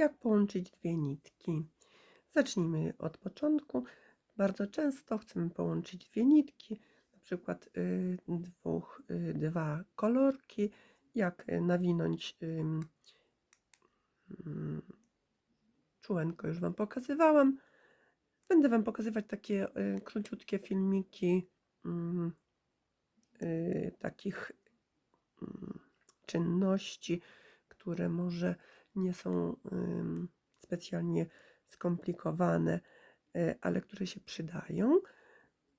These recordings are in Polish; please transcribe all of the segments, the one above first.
jak połączyć dwie nitki. Zacznijmy od początku. Bardzo często chcemy połączyć dwie nitki, na przykład y, dwóch, y, dwa kolorki, jak nawinąć ym, czułenko już Wam pokazywałam. Będę Wam pokazywać takie y, króciutkie filmiki mm, takich mm, czynności, które może nie są specjalnie skomplikowane, y, ale które się przydają.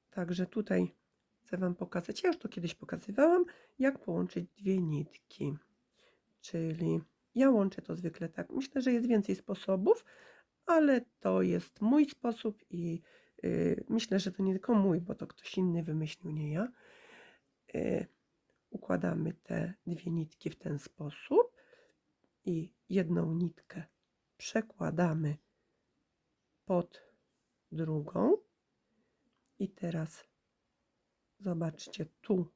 Także tutaj chcę Wam pokazać, ja już to kiedyś pokazywałam, jak połączyć dwie nitki. Czyli ja łączę to zwykle tak. Myślę, że jest więcej sposobów, ale to jest mój sposób i y, myślę, że to nie tylko mój, bo to ktoś inny wymyślił, nie ja. Y, układamy te dwie nitki w ten sposób i jedną nitkę przekładamy pod drugą. I teraz zobaczcie tu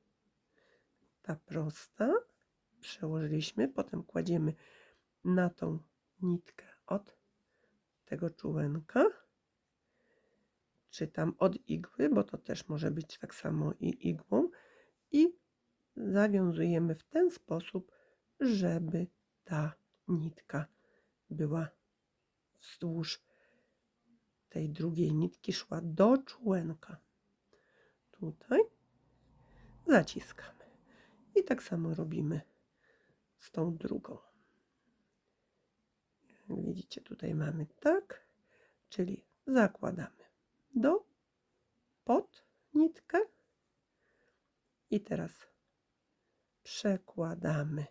ta prosta. Przełożyliśmy, potem kładziemy na tą nitkę od tego czułenka, czy tam od igły, bo to też może być tak samo i igłą. I zawiązujemy w ten sposób, żeby ta nitka była wzdłuż tej drugiej nitki szła do czółenka. Tutaj zaciskamy. I tak samo robimy z tą drugą. Jak widzicie, tutaj mamy tak, czyli zakładamy do pod nitkę i teraz przekładamy.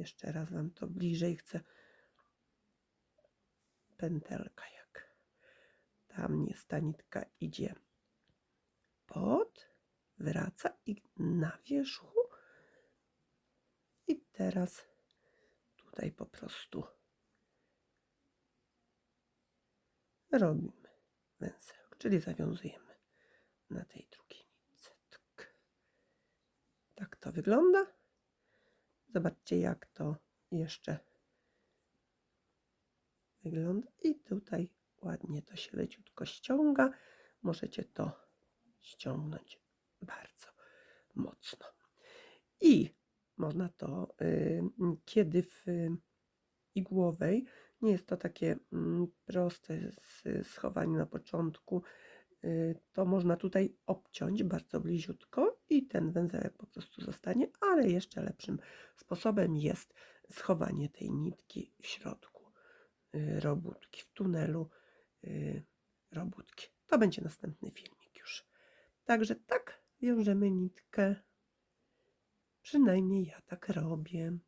Jeszcze raz Wam to bliżej chcę. Pętelka jak tam jest ta nitka idzie pod, wraca i na wierzchu. I teraz tutaj po prostu robimy węzełek, czyli zawiązujemy na tej drugiej nitce. Tak. tak to wygląda. Zobaczcie, jak to jeszcze wygląda. I tutaj ładnie to się leciutko ściąga. Możecie to ściągnąć bardzo mocno. I można to, kiedy w igłowej nie jest to takie mm, proste schowanie na początku, to można tutaj obciąć bardzo bliziutko i ten węzełek po prostu zostanie, ale jeszcze lepszym sposobem jest schowanie tej nitki w środku y, robótki, w tunelu y, robótki. To będzie następny filmik już. Także tak wiążemy nitkę. Przynajmniej ja tak robię.